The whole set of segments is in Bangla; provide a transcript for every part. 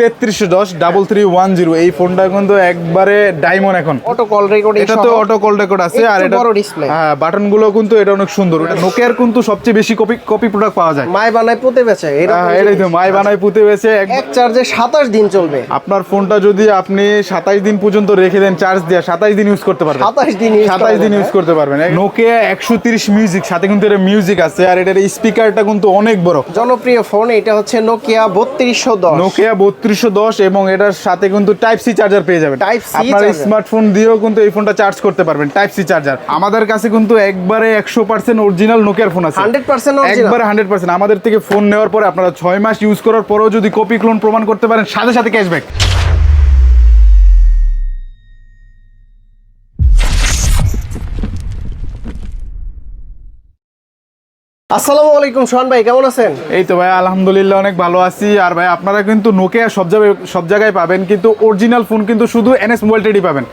তেত্রিশশো দশ ডাবল থ্রি ওয়ান জিরো এই ফোনটা কিন্তু একবারে ডায়মন্ড এখন। অটো কল রেকর্ডিং এটা তো অটো কল রেকর্ড আছে আর এটা বড়। হ্যাঁ বাটনগুলো কিন্তু এটা অনেক সুন্দর। এটা নোকিয়ার কিন্তু সবচেয়ে বেশি কপি কপি প্রোডাক্ট পাওয়া যায়। মায় বানায় পুঁতে বেচে হ্যাঁ, এটাই তো মাই বানাই পুঁতে বেছে এক চার্জে সাতাশ দিন চলবে। আপনার ফোনটা যদি আপনি সাতাইশ দিন পর্যন্ত রেখে দেন চার্জ দিয়ে সাতাইশ দিন ইউজ করতে পারবেন। সাতাশ দিন সাতাইশ দিন ইউজ করতে পারবেন। নোকিয়া একশো তিরিশ মিউজিক সাথে কিন্তু এটা মিউজিক আছে আর এটার স্পিকারটা কিন্তু অনেক বড়। জনপ্রিয় ফোন এটা হচ্ছে নোকিয়া বত্রিশশো দশ। নোকিয়া বত্রিশশো দশ এবং এটার সাথে কিন্তু টাইপ সি চার্জার পেয়ে যাবেন। টাইপ C আপনার স্মার্টফোন দিয়েও কিন্তু এই ফোনটা চার্জ করতে পারবেন টাইপ সি চার্জার আমাদের কাছে কিন্তু একবারে একশো পার্সেন্ট অরিজিনাল নোকিয়ার ফোন আছে। হান্ড্রেড পার্সেন্ট একবারে হান্ড্রেড পার্সেন্ট। আমাদের থেকে ফোন নেওয়ার পরে আপনারা ছয় মাস ইউজ করার পরেও যদি কপি ক্লোন প্রমাণ করতে পারেন সাথে সাথে ক্যাশব্যাক আসসালামু আলাইকুম সোহান ভাই কেমন আছেন? এই তো ভাই আলহামদুলিল্লাহ অনেক ভালো আছি। আর ভাই আপনারা কিন্তু নোকিয়া সব জায়গায় সব জায়গায় পাবেন কিন্তু অরিজিনাল ফোন কিন্তু শুধু এনএস মোবাইল টেডি পাবেন।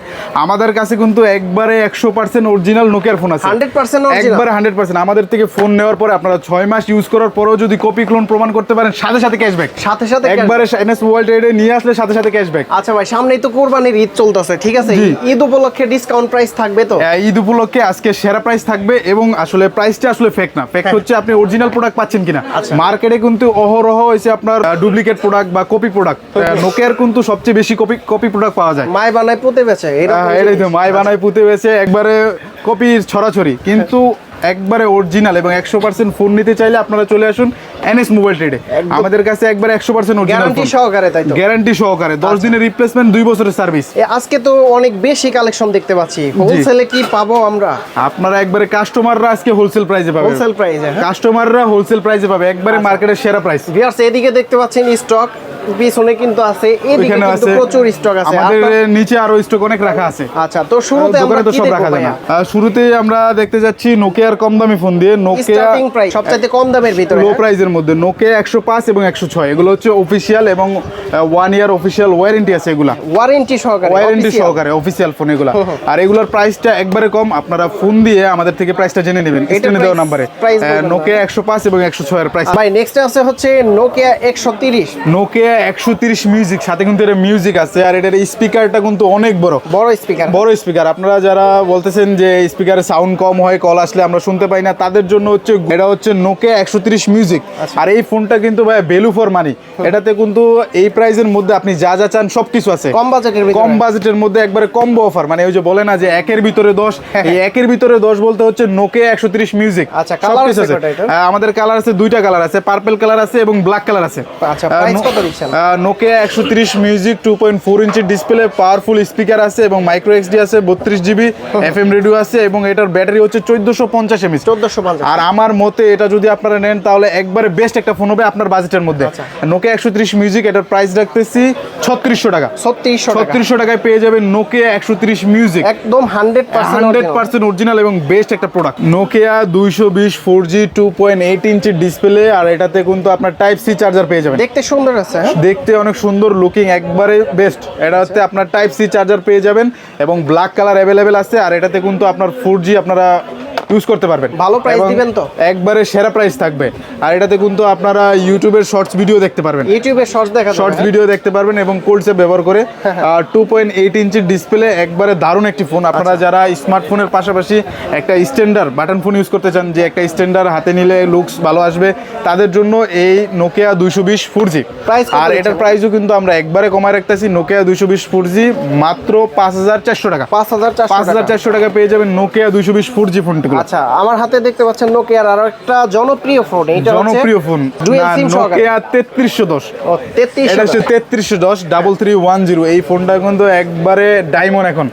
আমাদের কাছে কিন্তু একবারে একশো পার্সেন্ট অরিজিনাল নোকিয়ার ফোন আছে। হান্ড্রেড পার্সেন্ট একবারে হান্ড্রেড পার্সেন্ট। আমাদের থেকে ফোন নেওয়ার পরে আপনারা ছয় মাস ইউজ করার পরেও যদি কপি ক্লোন প্রমাণ করতে পারেন সাথে সাথে ক্যাশব্যাক সাথে সাথে একবারে এনএস মোবাইল টেডে নিয়ে আসলে সাথে সাথে ক্যাশব্যাক আচ্ছা ভাই সামনেই তো কোরবানির ঈদ চলতেছে ঠিক আছে? ঈদ উপলক্ষে ডিসকাউন্ট প্রাইস থাকবে তো? ঈদ উপলক্ষে আজকে সেরা প্রাইস থাকবে এবং আসলে প্রাইসটা আসলে ফেক না। ফেক হ্যাঁ। হচ্ছে আপনি অরিজিনাল প্রোডাক্ট পাচ্ছেন কিনা। আচ্ছা। মার্কেটে কিন্তু অহরহ হয়েছে আপনার ডুপ্লিকেট প্রোডাক্ট বা কপি প্রোডাক্ট নোকিয়ার কিন্তু সবচেয়ে বেশি কপি কপি প্রোডাক্ট পাওয়া যায়। মাই বানায় পুঁতে বেছে এরকম এটাই তো মাই বানায় পুঁতে বেছে একবারে কপির ছড়াছড়ি। কিন্তু একবারে অরিজিনাল এবং একশো পার্সেন্ট ফোন নিতে চাইলে আপনারা চলে আসুন এনএস মোবাইল ট্রেডে আমাদের কাছে একবারে একশো পার্সেন্ট গ্যারান্টি সহকারে তাই গ্যারান্টি সহকারে। দশ দিনের রিপ্লেসমেন্ট দুই বছরের সার্ভিস আজকে তো অনেক বেশি কালেকশন দেখতে পাচ্ছি। হোলসেলে কি পাবো আমরা? আপনারা একবারে কাস্টমাররা আজকে হোলসেল প্রাইসে পাবে হোলসেল প্রাইসে কাস্টমাররা হোলসেল প্রাইসে পাবে। একবারে আচ্ছা। মার্কেটের সেরা প্রাইস ভিউয়ার্স এদিকে দেখতে পাচ্ছেন স্টক পিছনে কিন্তু আছে এদিকে কিন্তু প্রচুর স্টক আছে। আমাদের নিচে আরও স্টক অনেক রাখা আছে। আচ্ছা তো শুরুতে আমরা কি দেখব শুরুতেই আমরা দেখতে যাচ্ছি নোকিয়ার কম দামি ফোন দিয়ে নোকিয়া সবচাইতে কম দামের ভিতরে লো হ্যাঁ? প্রাইসের মধ্যে নোকিয়া একশো পাঁচ এবং একশো ছয়। এগুলো হচ্ছে অফিসিয়াল এবং ওয়ান ইয়ার অফিসিয়াল ওয়ারেন্টি আছে এগুলা। ওয়ারেন্টি সহকারে ওয়ারেন্টি সহকারে অফিসিয়াল ফোন এগুলা। আর এগুলোর প্রাইসটা একবারে কম আপনারা ফোন দিয়ে আমাদের থেকে প্রাইসটা জেনে নেবেন স্ক্রিনে দেওয়া নাম্বারে। নোকিয়া একশো পাঁচ এবং একশো ছয়ের প্রাইস ভাই নেক্সট আছে হচ্ছে নোকিয়া একশো তিরিশ। নোকিয়া একশো তিরিশ মিউজিক সাথে কিন্তু এটা মিউজিক আছে আর এটার স্পিকারটা কিন্তু অনেক বড়। বড় স্পিকার বড় স্পিকার আপনারা যারা বলতেছেন যে স্পিকারে সাউন্ড কম হয় কল আসলে আমরা শুনতে পাই না। তাদের জন্য হচ্ছে এটা হচ্ছে নোকিয়া একশো তিরিশ মিউজিক আচ্ছা। আর এই ফোনটা কিন্তু ভাই ভ্যালু ফর মানি এটাতে কিন্তু এই প্রাইসের মধ্যে আপনি যা যা চান সবকিছু আছে। কম বাজেটের কম বাজেটের মধ্যে একবারে কম্বো অফার মানে ওই যে বলে না যে একের ভিতরে দশ হ্যাঁ, এই একের ভিতরে দশ বলতে হচ্ছে নোকিয়া একশো তিরিশ মিউজিক আচ্ছা, colour আছে আমাদের কালার আছে দুইটা কালার আছে। পার্পেল কালার আছে এবং ব্ল্যাক কালার আছে। আচ্ছা, কত? নোকিয়া একশো তিরিশ music two point four inch display powerful speaker আছে এবং মাইক্রো এক্সডি আছে বত্রিশ জিবি এফ এম রেডিও আছে এবং এটার ব্যাটারি হচ্ছে চোদ্দশো পঞ্চাশ এমএস চোদ্দশো আর আমার মতে এটা যদি আপনারা নেন তাহলে একবারে বেস্ট একটা ফোন হবে আপনার বাজেটের মধ্যে। আচ্ছা। নোকিয়া একশো তিরিশ মিউজিক এটার প্রাইস রাখতেছি ছত্রিশশো টাকা। ছত্রিশশো ছত্রিশশো টাকায় পেয়ে যাবেন নোকিয়া একশো তিরিশ মিউজিক একদম হান্ড্রেড হান্ড্রেড পার্সেন্ট অরিজিনাল এবং বেস্ট একটা প্রোডাক্ট নোকিয়া দুইশো বিশ four G two point eight inch display আর এটাতে কিন্তু আপনার টাইপ সি চার্জার পেয়ে যাবেন। দেখতে সুন্দর আছে হ্যাঁ? দেখতে অনেক সুন্দর লুকিং একবারে বেস্ট এটা হচ্ছে আপনার টাইপ সি চার্জার পেয়ে যাবেন এবং ব্ল্যাক কালার অ্যাভেলেবেল আছে আর এটাতে কিন্তু আপনার ফোর জি আপনারা ইউজ করতে পারবেন। ভালো এবং দিবেন তো? একবারে সেরা প্রাইস থাকবে। আর এটাতে কিন্তু আপনারা ইউটিউবের শর্টস ভিডিও দেখতে পারবেন। ইউটিউবের শর্টস দেখা শর্টস? ভিডিও দেখতে পারবেন এবং কোল্ডসে ব্যবহার করে টু পয়েন্ট এইট ইঞ্চির ডিসপ্লে একবারে দারুণ একটি ফোন আপনারা আচ্ছা। যারা স্মার্টফোনের পাশাপাশি একটা স্ট্যান্ডার বাটন ফোন ইউজ করতে চান যে একটা স্ট্যান্ডার্ড হাতে নিলে লুকস ভালো আসবে তাদের জন্য এই নোকিয়া দুইশো বিশ ফোর জি Price আর এটার প্রাইসও কিন্তু আমরা একবারে কমায় রাখতেছি নোকিয়া দুইশো বিশ ফোর জি মাত্র পাঁচ হাজার চারশো টাকা। পাঁচ হাজার পাঁচ হাজার টাকা। চারশো টাকা পেয়ে যাবেন নোকিয়া দুইশো বিশ ফোর জি ফোনটিগুলো আচ্ছা আমার হাতে দেখতে পাচ্ছেন নোকিয়ার আরও একটা জনপ্রিয় ফোন এটা জনপ্রিয় ফোন নোকিয়া তেত্রিশশো দশ। ও তেত্রিশ এটা হচ্ছে তেত্রিশশো দশ ডাবল থ্রি ওয়ান জিরো এই ফোনটা কিন্তু একবারে ডায়মন্ড এখন।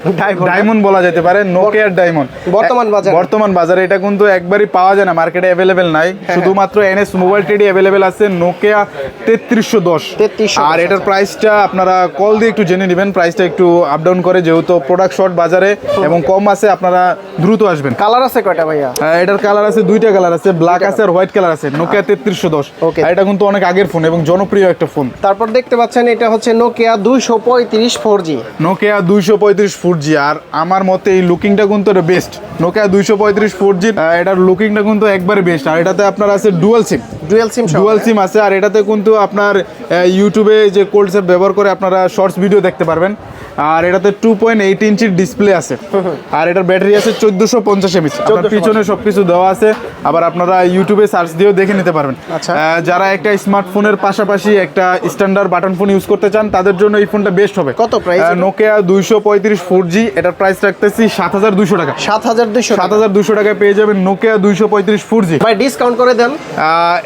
ডায়মন্ড বলা যেতে পারে নোকিয়ার ডায়মন্ড বর্তমান বাজারে। বর্তমান বাজারে এটা কিন্তু একবারই পাওয়া যায় না মার্কেটে অ্যাভেলেবেল নাই। হ্যাঁ, শুধুমাত্র এনএস মোবাইল টেডি অ্যাভেলেবেল আছে নোকিয়া তেত্রিশশো দশ। 3310 আর এটার আচ্ছা। প্রাইসটা আপনারা কল দিয়ে একটু জেনে নেবেন প্রাইসটা একটু আপ ডাউন করে যেহেতু প্রোডাক্ট শর্ট বাজারে এবং কম আছে আপনারা দ্রুত আসবেন। কালার আছে কয়টা? ভাইয়া? এটার কালার আছে দুইটা কালার আছে ব্ল্যাক আছে আর হোয়াইট কালার আছে নোকিয়া তেত্রিশশো দশ। Okay. এটা কিন্তু অনেক আগের ফোন এবং জনপ্রিয় একটা ফোন তারপর দেখতে পাচ্ছেন এটা হচ্ছে নোকিয়া দুইশো পঁয়ত্রিশ ফোর জি নোকিয়া দুইশো পঁয়ত্রিশ ফোর জি আর আমার মতে এই লুকিংটা কিন্তু বেস্ট নোকিয়া দুইশো পঁয়ত্রিশ ফোর জি এটার লুকিংটা কিন্তু একবারে বেস্ট আর এটাতে আপনার আছে dual SIM dual SIM dual SIM আছে আর এটাতে কিন্তু আপনার ইউটিউবে যে কোল্ড সেপ ব্যবহার করে আপনারা শর্টস ভিডিও দেখতে পারবেন। আর এটাতে টু পয়েন্ট এইট ইঞ্চির ডিসপ্লে আছে। আর এটার ব্যাটারি আছে চোদ্দোশো পঞ্চাশ এমএচ। পিছনে সব কিছু দেওয়া আছে। আবার আপনারা ইউটিউবে সার্চ দিয়েও দেখে নিতে পারবেন। আচ্ছা। যারা একটা স্মার্টফোনের পাশাপাশি একটা স্ট্যান্ডার্ড বাটন ফোন ইউজ করতে চান তাদের জন্য এই ফোনটা বেস্ট হবে। কত এটা? নোকিয়া দুইশো পঁয়ত্রিশ ফোর জি এটার প্রাইস রাখতেছি সাত হাজার দুশো টাকা। সাত হাজার দুইশো সাত হাজার দুশো টাকায় পেয়ে যাবেন নোকিয়া দুইশো পঁয়ত্রিশ ফোর জি ভাই ডিসকাউন্ট করে দেন।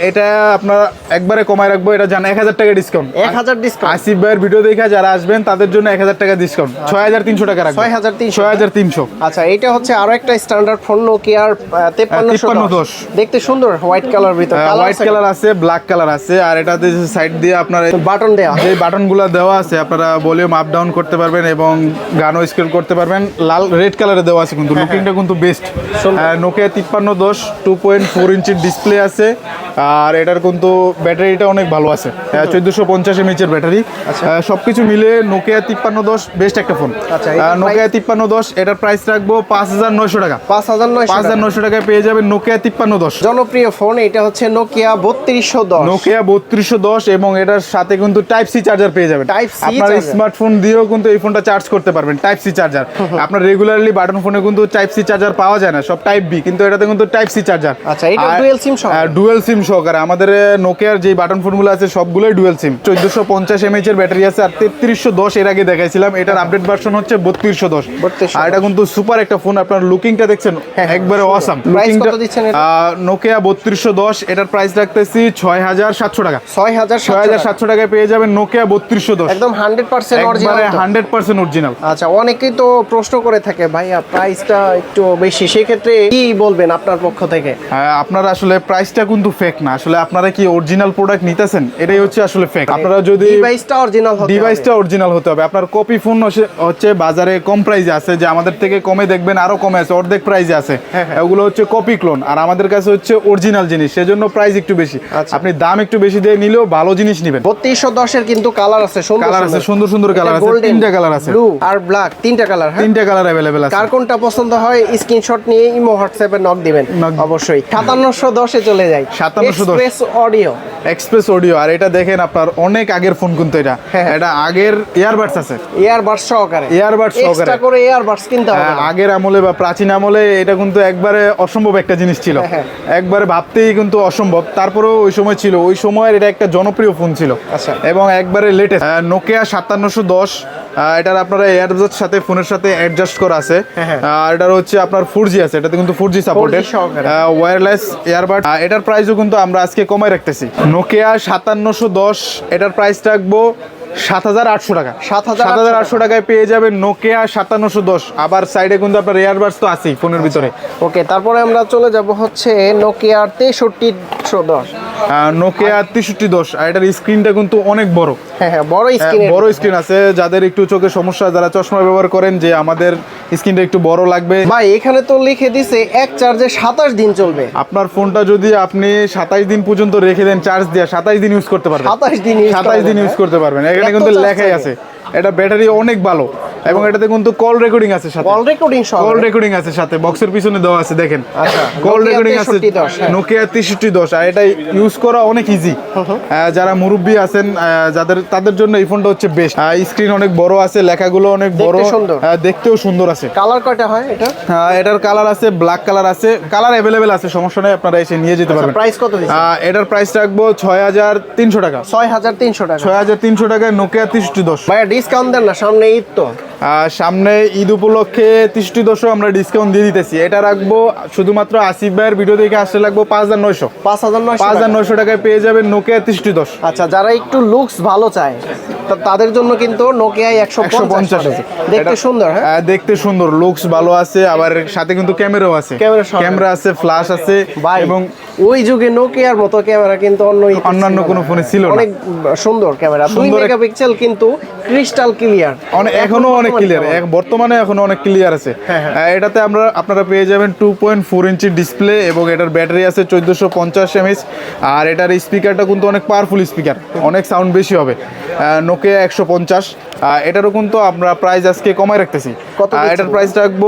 এটা আপনার একবারে কমায় রাখব এটা জান এক হাজার টাকা ডিসকাউন্ট এক হাজার ডিসকাউন্ট আসিফ ভাইয়ের ভিডিও দেখে যারা আসবেন তাদের জন্য এক হাজার টাকা ডিসকাউন্ট ছয় হাজার তিনশো টাকা রাখব 6,300 ছয় হাজার তিনশো। আচ্ছা এটা হচ্ছে আরও একটা স্ট্যান্ডার্ড ফোন নোকিয়ার তেপ্পান্নশো 5310 দেখতে সুন্দর হোয়াইট কালার ভিতর হোয়াইট কালার আছে। ব্ল্যাক কালার আছে আর এটাতে সাইড দিয়ে আপনার বাটন দেয়া। যে বাটনগুলো দেওয়া আছে আপনারা ভলিউম আপ ডাউন করতে পারবেন এবং গানও স্কেল করতে পারবেন। লাল রেড কালারে দেওয়া আছে কিন্তু লুকিংটা কিন্তু বেস্ট নোকিয়া তিপ্পান্ন দশ টু পয়েন্ট ফোর ইঞ্চির ডিসপ্লে আছে। আর এটার কিন্তু ব্যাটারিটা অনেক ভালো আছে। চোদ্দোশো পঞ্চাশ এমএচের ব্যাটারি। সব কিছু মিলে নোকিয়া তিপ্পান্ন দশ বেস্ট একটা ফোন আচ্ছা, নোকিয়া তিপ্পান্ন দশ এটার প্রাইস রাখব পাঁচ হাজার নয়শো টাকা। পাঁচ হাজার নয় পাঁচ হাজার নয়শো টাকায় পেয়ে যাবেন নোকিয়া তিপ্পান্ন দশ। জনপ্রিয় ফোন এটা হচ্ছে নোকিয়া বত্রিশশো দশ। নোকিয়া বত্রিশশো দশ এবং এটার সাথে কিন্তু টাইপ সি চার্জার পেয়ে যাবেন। Type C আপনার। স্মার্টফোন দিয়েও কিন্তু এই ফোনটা চার্জ করতে পারবেন টাইপ সি চার্জার আপনার রেগুলারলি বাটন ফোনে কিন্তু টাইপ সি চার্জার পাওয়া যায় না সব টাইপ বি কিন্তু এটাতে কিন্তু টাইপ সি চার্জার আচ্ছা, এটা SIM সহকারে? ডুয়েল সিম সহকারে। আমাদের নোকিয়ার যে বাটন ফোনগুলো আছে সবগুলোই ডুয়েল সিম চোদ্দশো পঞ্চাশ এমএচ এর ব্যাটারি আছে আর তেত্রিশশো দশ এর আগে দেখাইছিলাম। এটার আপডেট ভার্সন হচ্ছে বত্রিশশো দশ। আর এটা কিন্তু সুপার একটা ফোন আপনার লুকিংটা দেখছেন একবারে অসাম Price কত দিচ্ছেন এটা? নোকিয়া বত্রিশশো দশ এটার প্রাইস রাখতেছি ছয় হাজার সাতশো টাকা। ছয় হাজার ছয় হাজার সাতশো টাকায় পেয়ে যাবেন নোকিয়া বত্রিশশো দশ। একদম hundred percent original hundred percent original আচ্ছা অনেকেই তো প্রশ্ন করে থাকে ভাইয়া প্রাইসটা একটু বেশি। সেক্ষেত্রে কি বলবেন আপনার পক্ষ থেকে? আপনার আসলে প্রাইসটা কিন্তু ফেক না আসলে আপনারা কি অরিজিনাল প্রোডাক্ট নিতেছেন? এটাই হচ্ছে আসলে ফেক আপনারা যদি ডিভাইসটা অরিজিনাল হতে ডিভাইসটা অরিজিনাল হতে হবে। আপনার কপি ফোন হচ্ছে বাজারে কম প্রাইসে আছে যে আমাদের থেকে কমে দেখবেন আরও কমে আছে অর্ধেক প্রাইসে আছে। হ্যাঁ, হ্যাঁ। ওগুলো হচ্ছে কপি ক্লোন আর আমাদের কাছে হচ্ছে অরিজিনাল জিনিস সেজন্য প্রাইস একটু বেশি। আচ্ছা। আপনি দাম একটু বেশি দিয়ে নিলেও ভালো জিনিস নেবেন। বত্রিশশো দশের কিন্তু কালার আছে সুন্দর কালার আছে সুন্দর সুন্দর কালার আছে তিনটা কালার আছে। ব্লু আর ব্ল্যাক তিনটা কালার হ্যাঁ? তিনটা কালার অ্যাভেলেবেল আছে। কার কোনটা পছন্দ হয় স্ক্রিনশট নিয়ে ইমো হোয়াটসঅ্যাপে নক দিবেন অবশ্যই। সাতান্নশো দশে চলে যায় 5710 এক্সপ্রেস অডিও এক্সপ্রেস অডিও আর এটা দেখেন আপনার অনেক আগের ফোন কিন্তু এটা। হ্যাঁ, হ্যাঁ। এটা আগের ইয়ারবাডস আছে। এয়ারবাডস সহকারে। Earbuds সহকারে। এক্সট্রা করে এয়ারবাডস কিনতে হবে হ্যাঁ, আগের আমলে বা প্রাচীন আমলে এটা কিন্তু একবারে অসম্ভব একটা জিনিস ছিল। একবারে ভাবতেই কিন্তু অসম্ভব। তারপরেও ওই সময় ছিল। ওই সময়ের এটা একটা জনপ্রিয় ফোন ছিল। আচ্ছা। এবং একবারে লেটেস্ট নোকিয়া সাতান্নশো দশ এটার আপনারা এয়ারবাডসের সাথে ফোনের সাথে অ্যাডজাস্ট করা আছে হ্যাঁ, হ্যাঁ। আর এটার হচ্ছে আপনার ফোর জি আছে এটাতে কিন্তু four G supported. Wireless earbud এটার প্রাইসও কিন্তু আমরা আজকে কমাই রাখতেছি নোকিয়া সাতান্নশো দশ এটার প্রাইস রাখব সাত হাজার আটশো টাকা। সাত হাজার আটশো টাকায় পেয়ে যাবেন নোকিয়া সাতান্নশো দশ। আবার সাইডে কিন্তু আপনার এয়ারবাডস তো আছেই ফোনের ভিতরে। ওকে তারপরে আমরা চলে যাব হচ্ছে নোকিয়ার তেষট্টিশো দশ। নোকিয়া তেষট্টি দশ। আর এটার স্ক্রিনটা কিন্তু অনেক বড়। হ্যাঁ হ্যাঁ বড় হ্যাঁ, স্ক্রিন বড় স্ক্রিন আছে। যাদের একটু চোখের সমস্যা যারা চশমা ব্যবহার করেন যে আমাদের স্ক্রিনটা একটু বড় লাগবে। ভাই এখানে তো লিখে দিছে এক চার্জে সাতাশ দিন চলবে। আপনার ফোনটা যদি আপনি সাতাশ দিন পর্যন্ত রেখে দেন চার্জ দিয়ে সাতাশ দিন ইউজ করতে পারবেন। সাতাশ দিন সাতাশ দিন ইউজ করতে পারবেন। এত কিন্তু লেখাই আছে। এটা ব্যাটারি অনেক ভালো। এবং এটাতে কিন্তু কল রেকর্ডিং আছে সাথে। কল রেকর্ডিং সহ কল রেকর্ডিং আছে সাথে। বক্সের পিছনে দেওয়া আছে দেখেন। আচ্ছা, কল রেকর্ডিং আছে 6310, হ্যাঁ। নোকিয়া তেষট্টি দশ আর এটা ইউজ করা অনেক ইজি যারা মুরব্বী আছেন যাদের তাদের জন্য এই ফোনটা হচ্ছে বেস্ট স্ক্রিন অনেক বড় আছে লেখাগুলো অনেক বড়। সুন্দর। দেখতেও সুন্দর আছে। কালার কয়টা হয় এটা? এটার কালার আছে ব্ল্যাক কালার আছে। কালার অ্যাভেলেবেল আছে সমস্যা নাই আপনারা এসে নিয়ে যেতে পারবেন। প্রাইস কত এটার প্রাইস রাখব ছয় হাজার তিনশো টাকা। ছয় হাজার তিনশো টাকা। ছয় হাজার তিনশো টাকায় নোকিয়া তেষট্টি দশ। ভাইয়া ডিসকাউন্ট দেন না সামনে ঈদ তো। সামনে ঈদ উপলক্ষে তিরিশটি দশও আমরা ডিসকাউন্ট দিয়ে দিতেছি। এটা রাখব শুধুমাত্র আসিফ ভাইয়ের ভিডিও দেখে আসতে লাগবো পাঁচ হাজার নয়শো। পাঁচ হাজার নয় পাঁচ হাজার নয়শো টাকায় পেয়ে যাবেন নোকিয়া তিরিশটি দশ। আচ্ছা যারা একটু লুকস ভালো চায় তাদের জন্য কিন্তু নোকিয়া একশো পঞ্চাশ দেখতে সুন্দর হ্যাঁ? দেখতে সুন্দর লুকস ভালো আছে আবার সাথে কিন্তু ক্যামেরাও আছে। ক্যামেরা আছে ফ্ল্যাশ আছে এবং ওই যুগে নোকিয়ার মতো ক্যামেরা কিন্তু অন্য অন্যান্য কোনো ফোনে ছিল অনেক সুন্দর ক্যামেরা দুই মেগাপিক্সেল কিন্তু ক্রিস্টাল ক্লিয়ার অনেক এখনও অনেক ক্লিয়ার বর্তমানে এখনও অনেক ক্লিয়ার আছে। হ্যাঁ, হ্যাঁ। এটাতে আমরা আপনারা পেয়ে যাবেন two point four inch display এবং এটার ব্যাটারি আছে চোদ্দোশো পঞ্চাশ এমএস আর এটার স্পিকারটা কিন্তু অনেক পাওয়ারফুল স্পিকার অনেক সাউন্ড বেশি হবে। নোকিয়া একশো পঞ্চাশ। এটারও কিন্তু আমরা প্রাইস আজকে কমায় রাখতেছি। কত? এটার প্রাইস রাখব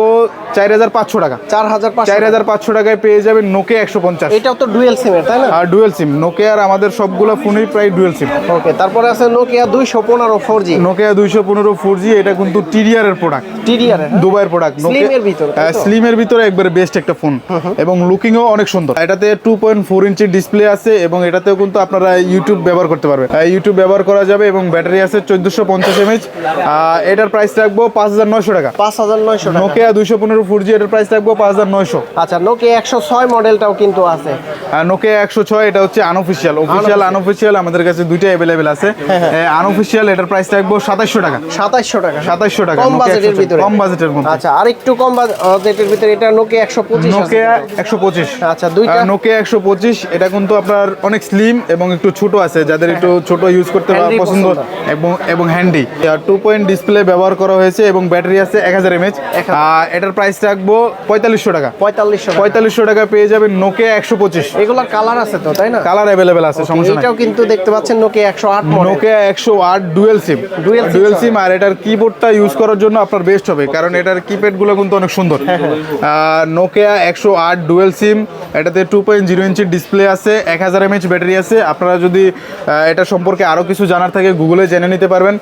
চার হাজার পাঁচশো টাকা। চার হাজার চার হাজার পাঁচশো টাকায় পেয়ে যাবেন একশো পঞ্চাশ। এটাও তো ডুয়েল সিমের তাই না? আর ডুয়েল সিম নোকিয়ার আমাদের সবগুলো ফোনই প্রায় ডুয়েল সিম ওকে তারপরে আছে নোকিয়া দুইশো পনেরো ফোর জি নোকিয়া দুইশো পনেরো ফোর জি এটা কিন্তু টিডিআর এর প্রোডাক্ট টিডিআর দুবাইয়ের প্রোডাক্ট ভিতরে, স্লিমের ভিতরে একবারে বেস্ট একটা ফোন এবং লুকিংও অনেক সুন্দর। এটাতে two point four inch display আছে এবং এটাতেও কিন্তু আপনারা ইউটিউব ব্যবহার করতে পারবেন। ইউটিউব ব্যবহার করা যাবে এবং ব্যাটারি আছে চোদ্দোশো পঞ্চাশ এমএচ এটার প্রাইস রাখব পাঁচ হাজার নয়শো টাকা। পাঁচ হাজার নয়শো নোকিয়া দুইশো পনেরো ফোর জি এটার প্রাইস রাখব পাঁচ হাজার নয়শো। আচ্ছা নোকিয়া একশো ছয় মডেলটাও কিন্তু আছে। নোকিয়া একশো ছয় এটা হচ্ছে আনঅফিসিয়াল অফিসিয়াল আনঅফিসিয়াল আমাদের কাছে দুইটা অ্যাভেলেবেল আছে। আনঅফিসিয়াল এটার প্রাইস রাখব সাতাশশো টাকা। সাতাইশশো টাকা। সাতাশশো টাকা কম বাজেটের ভিতরে। কম বাজেটের মধ্যে। আচ্ছা আর একটু কম বাজেটের ভিতরে এটা নোকিয়া একশো পঁচিশ নোকিয়া একশো পঁচিশ। আচ্ছা, দুইটা? নোকিয়া একশো পঁচিশ এটা কিন্তু আপনার অনেক স্লিম এবং একটু ছোট আছে। যাদের একটু ছোট ইউজ করতে পছন্দ পছন্দ। এবং এবং হ্যান্ডি টু পয়েন্ট ডিসপ্লে ব্যবহার করা হয়েছে এবং ব্যাটারি আছে এক হাজার এমএচ এটার প্রাইস রাখব পঁয়তাল্লিশশো টাকা। পঁয়তাল্লিশশো। পঁয়তাল্লিশশো টাকা পেয়ে যাবেন নোকিয়া একশো পঁচিশ। এগুলোর কালার আছে তো তাই না? কালার অ্যাভেলেবেল আছে সমস্যা নাই। এটাও কিন্তু দেখতে পাচ্ছেন নোকিয়া একশো আট নোকিয়া একশো আট ডুয়েল সিম ডুয়েল সিম আর এটার কিবোর্ডটা ইউজ করার জন্য আপনার বেস্ট হবে কারণ এটার কিপ্যাডগুলো কিন্তু অনেক সুন্দর। নোকিয়া একশো আট ডুয়েল সিম এটাতে টু পয়েন্ট জিরো ইঞ্চির ডিসপ্লে আছে এক হাজার এমএচ ব্যাটারি আছে। আপনারা যদি এটা সম্পর্কে আরও কিছু জানার থাকে গুগলে জেনে নিতে পারবেন।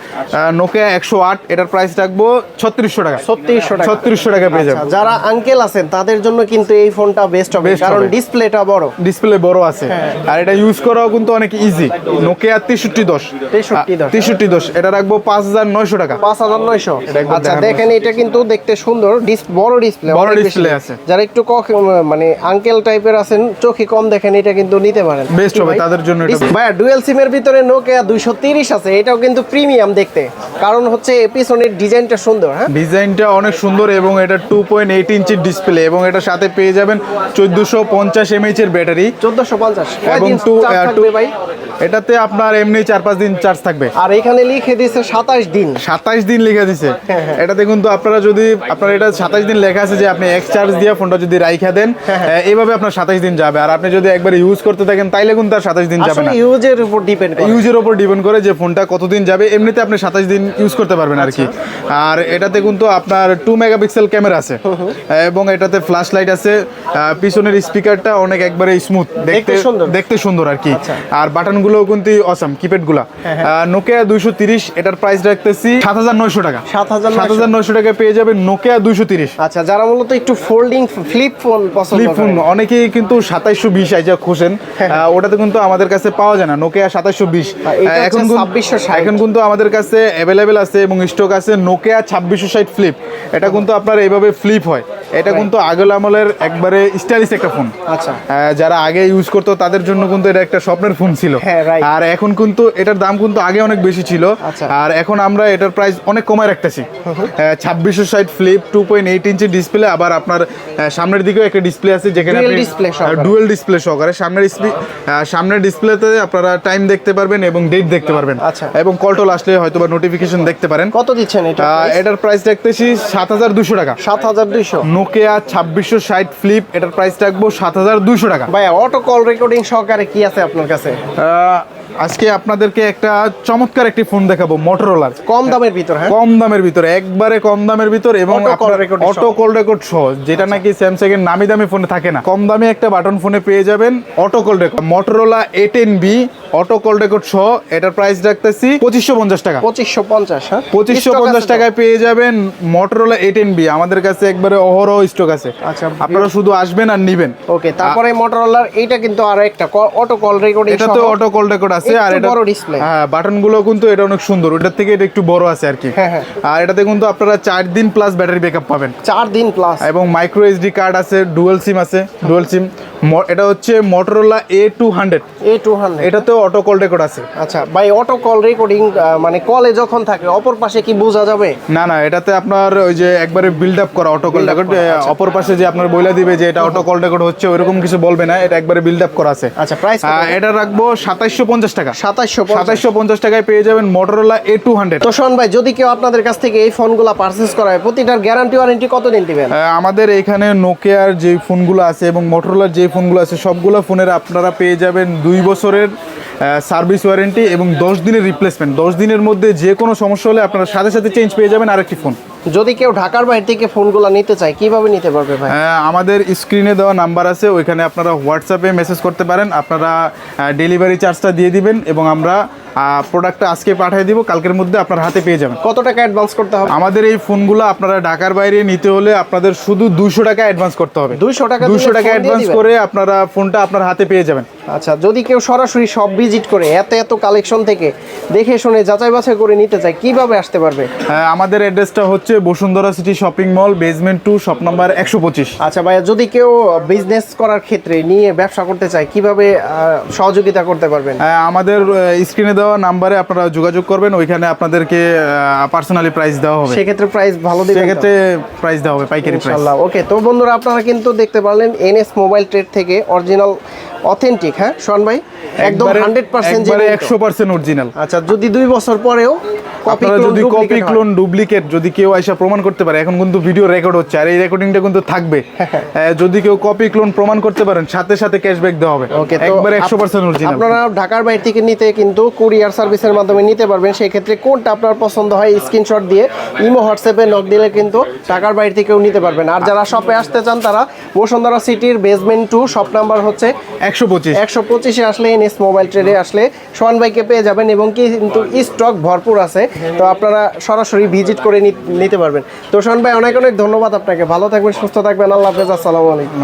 নোকিয়া একশো আট এটার প্রাইস রাখব ছত্রিশশো টাকা। ছত্রিশশো টাকা। ছত্রিশশো টাকা পেয়ে যাবেন। আচ্ছা, যারা আঙ্কেল আছেন তাদের জন্য কিন্তু এই ফোনটা বেস্ট হবে। কারণ ডিসপ্লেটা বড়। ডিসপ্লে বড় আছে। আর এটা ইউজ করাও কিন্তু অনেক ইজি নোকিয়া তেষট্টি দশ। তেষট্টি দশ। এটা রাখব পাঁচ হাজার নয়শো টাকা। পাঁচ হাজার নয়শো। আচ্ছা দেখেন এটা কিন্তু দেখতে সুন্দর। বড় ডিসপ্লে বড় display আছে। যারা একটু মানে আঙ্কেল টাইপের আছেন চোখে কম দেখেন এটা কিন্তু নিতে পারেন। কি হবে, তাদের জন্য ডুয়েল সিমের ভিতরে নোকিয়া দুইশো তিরিশ আছে এটাও কিন্তু প্রিমিয়াম দেখতে। কারণ হচ্ছে পিছনের ডিজাইনটা সুন্দর হ্যাঁ? ডিজাইনটা অনেক সুন্দর এবং এটা টু পয়েন্ট এইট ইঞ্চির ডিসপ্লে এবং এটার সাথে পেয়ে যাবেন চোদ্দোশো পঞ্চাশ এমএইচ এর ব্যাটারি চোদ্দশো পঞ্চাশ। এবং টু থাকবে ভাই? এটাতে আপনার এমনি চার পাঁচ দিন চার্জ থাকবে। আর এখানে লিখে দিয়েছে সাতাশ দিন। সাতাইশ দিন লেখা দিছে হ্যাঁ, হ্যাঁ। এটাতে কিন্তু আপনারা যদি আপনার এটা সাতাইশ দিন লেখা আছে যে আপনি এক চার্জ দিয়ে ফোনটা যদি রাইখা দেন হ্যাঁ, এইভাবে আপনার সাতাশ দিন যাবে। আর আপনি যদি একবার ইউজ করতে থাকেন তাইলে কিন্তু আর সাতাশ দিন যাবে না। ইউজের উপর ডিপেন্ড করে। ইউজের উপর ডিপেন্ড করে যে ফোনটা কতদিন যাবে। এমনিতে আপনি সাতাশ দিন ইউজ করতে পারবেন আর কি। আর এটাতে কিন্তু আপনার টু মেগাপিক্সেল ক্যামেরা আছে। এবং এটাতে ফ্ল্যাশ লাইট আছে পিছনের স্পিকারটা অনেক একবারে স্মুথ দেখতে সুন্দর। দেখতে সুন্দর আর কি। আচ্ছা। আর বাটনগুলো কিন্তু অসাম কিপ্যাডগুলা নোকিয়া দুইশো তিরিশ এটার প্রাইস রাখতেছি সাত হাজার নয়শো টাকা। সাত হাজার সাত হাজার নয়শো টাকা পেয়ে যাবেন নোকিয়া দুইশো তিরিশ। আচ্ছা যারা মূলত একটু ফোল্ডিং ফ্লিপ ফোন পছন্দ ফ্লিপ ফোন অনেকেই কিন্তু সাতাইশশো বিশ আইজা খোঁজেন। ওটাতে কিন্তু আমাদের কাছে পাওয়া যায় না নোকিয়া সাতাইশশো বিশ। এখন কিন্তু- 2660 এখন কিন্তু আমাদের কাছে অ্যাভেলেবেল আছে এবং স্টক আছে নোকিয়া ছাব্বিশশো ষাট ফ্লিপ এটা কিন্তু আপনার এইভাবে ফ্লিপ হয়। এটা কিন্তু আগের আমলের একবারে স্টাইলিশ একটা ফোন আচ্ছা। যারা আগে ইউজ করতো তাদের জন্য কিন্তু এটা একটা স্বপ্নের ফোন ছিল। হ্যাঁ, আর এখন কিন্তু এটার দাম কিন্তু আগে অনেক বেশি ছিল। আচ্ছা। আর এখন আমরা এটার প্রাইস অনেক কমায় রাখতেছি। ছাব্বিশশো ষাট flip two point eight inch display আবার আপনার সামনের দিকেও একটা ডিসপ্লে আছে যেখানে ডুয়েল ডিসপ্লে সহকারে। সামনের সামনের ডিসপ্লেতে আপনারা টাইম দেখতে পারবেন এবং ডেট দেখতে পারবেন। আচ্ছা। এবং কল টল আসলে হয়তো বা নোটিফিকেশন দেখতে পারেন। কত দিচ্ছেন এটা এটার প্রাইস দেখতেছি সাত হাজার দুশো টাকা। সাত হাজার দুইশো। নোকিয়া ছাব্বিশশো ষাট ফ্লিপ এটার প্রাইস রাখব সাত হাজার দুশো টাকা। ভাইয়া অটো কল রেকর্ডিং সহকারে কি আছে আপনার কাছে? আজকে আপনাদেরকে একটা চমৎকার একটি ফোন দেখাবো মোটরোলার কম দামের ভিতর হ্যাঁ? কম দামের ভিতরে একবারে কম দামের ভিতর এবং। অটো কল রেকর্ড সহ। যেটা নাকি স্যামসাং এর নামি দামি ফোনে থাকে না। কম দামে একটা বাটন ফোনে পেয়ে যাবেন auto call record Motorola A ten B auto call record সহ এটার প্রাইস রাখতেছি পঁচিশশো পঞ্চাশ টাকা। পঁচিশশো পঞ্চাশ হ্যাঁ? পঁচিশশো পঞ্চাশ টাকায় পেয়ে যাবেন মোটরোলা এ টেন বি আমাদের কাছে একবারে অহরহ স্টক আছে। আচ্ছা, আপনারা শুধু আসবেন আর নিবেন। ওকে তারপরে মোটরোলার এইটা কিন্তু আরও একটা অটো কল রেকর্ড এটা তো অটো কল রেকর্ড আছে আর এটা বড় display। হ্যাঁ বাটনগুলো কিন্তু এটা অনেক সুন্দর। ওটার থেকে এটা একটু বড় আছে আর কি। হ্যাঁ, হ্যাঁ। আর এটাতে কিন্তু আপনারা চার দিন প্লাস ব্যাটারি ব্যাকআপ পাবেন। চার দিন প্লাস এবং মাইক্রো এসডি কার্ড আছে ডুয়েল সিম আছে ডুয়েল সিম এটা হচ্ছে Motorola A two hundred A two hundred এটাতেও অটো কল রেকর্ড আছে। আচ্ছা ভাই অটো কল রেকর্ডিং মানে কলে যখন থাকে অপর পাশে কি বোঝা যাবে? না না এটাতে আপনার ওই যে একবারে বিল্ড আপ করা অটো কল রেকর্ড। অপর পাশে যে আপনার বইলা দিবে যে এটা অটো কল রেকর্ড হচ্ছে ওইরকম কিছু বলবে না এটা একবারে বিল্ড আপ করা আছে। আচ্ছা প্রাইস এটা রাখব সাতাইশশো পঞ্চাশ টাকা। সাতাশশো সাতাশশো পঞ্চাশ টাকায় পেয়ে যাবেন মোটরোলা এ টু হান্ড্রেড তো শোন ভাই যদি কেউ আপনাদের কাছ থেকে এই ফোনগুলো পারচেস করা হয় প্রতিটার গ্যারান্টি ওয়ারেন্টি কতদিন দিবেন? আমাদের এখানে নোকিয়ার যে ফোনগুলো আছে এবং মোটরোলার যে ফোনগুলো আছে সবগুলো ফোনের আপনারা পেয়ে যাবেন দুই বছরের সার্ভিস ওয়ারেন্টি এবং দশ দিনের রিপ্লেসমেন্ট দশ দিনের মধ্যে যে কোনো সমস্যা হলে আপনারা সাথে সাথে চেঞ্জ পেয়ে যাবেন আরেকটি ফোন যদি কেউ ঢাকার বাইরে থেকে ফোনগুলো নিতে চায় কীভাবে নিতে পারবে ভাই? আমাদের স্ক্রিনে দেওয়া নাম্বার আছে ওইখানে আপনারা হোয়াটসঅ্যাপে মেসেজ করতে পারেন। আপনারা ডেলিভারি চার্জটা দিয়ে দিবেন এবং আমরা প্রোডাক্টটা আজকে পাঠিয়ে দিব কালকের মধ্যে আপনার হাতে পেয়ে যাবেন। কত টাকা অ্যাডভান্স করতে হবে? আমাদের এই ফোনগুলো আপনারা ঢাকার বাইরে নিতে হলে আপনাদের শুধু দুশো টাকা অ্যাডভান্স করতে হবে। 200 টাকা দুশো টাকা অ্যাডভান্স করে আপনারা ফোনটা আপনার হাতে পেয়ে যাবেন। আচ্ছা যদি কেউ সরাসরি সব ভিজিট করে এত এত কালেকশন থেকে দেখে শুনে যাচাই বাছাই করে নিতে চায় কীভাবে আসতে পারবে? আহ, আমাদের অ্যাড্রেসটা হচ্ছে Bashundhara city shopping mall basement two shop number একশো পঁচিশ। আচ্ছা ভাইয়া যদি কেউ বিজনেস করার ক্ষেত্রে নিয়ে ব্যবসা করতে চায় কীভাবে সহযোগিতা করতে পারবেন? আমাদের স্ক্রিনে দেওয়া নাম্বারে আপনারা যোগাযোগ করবেন ওইখানে আপনাদেরকে পার্সোনালি প্রাইস দেওয়া হবে। সেক্ষেত্রে প্রাইস ভালো দিবেন সেক্ষেত্রে প্রাইস দেওয়া হবে পাইকারি প্রাইস ইনশাআল্লাহ ওকে তো বন্ধুরা আপনারা কিন্তু দেখতে পারলেন এনএস মোবাইল ট্রেড থেকে অরিজিনাল অথেন্টিক হ্যাঁ? শোন ভাই একদম হান্ড্রেড পার্সেন্ট একশো পার্সেন্ট অরিজিনাল আচ্ছা যদি দুই বছর পরেও আপনারা যদি কপি ক্লোন ডুপ্লিকেট যদি কেউ এসে প্রমাণ করতে পারে এখন কিন্তু ভিডিও রেকর্ড হচ্ছে আর এই রেকর্ডিংটা কিন্তু থাকবে। যদি কেউ কপি ক্লোন প্রমাণ করতে পারেন সাথে সাথে ক্যাশব্যাক দেওয়া হবে। ওকে একবারে একশো পার্সেন্ট অরিজিনাল আপনারা ঢাকার বাইরে থেকে নিতে কিন্তু কুরিয়ার সার্ভিসের মাধ্যমে নিতে পারবেন। সেই ক্ষেত্রে কোনটা আপনার পছন্দ হয় স্ক্রিনশট দিয়ে ইমো হোয়াটসঅ্যাপে নক দিলে কিন্তু ঢাকার বাইরে থেকেও নিতে পারবেন। আর যারা শপে আসতে চান তারা বসুন্ধরা সিটির বেসমেন্ট টু শপ নাম্বার হচ্ছে একশো পঁচিশ। একশো পঁচিশে আসলে এনএস মোবাইল ট্রেডে আসলে সোহান ভাইকে পেয়ে যাবেন এবং কি কিন্তু স্টক ভরপুর আছে। তো আপনারা সরাসরি ভিজিট করে নিতে পারবেন। তো সোহান ভাই, অনেক অনেক ধন্যবাদ আপনাকে। ভালো থাকবেন, সুস্থ থাকবেন। আল্লাহ হাফেজ, আসসালামু আলাইকুম।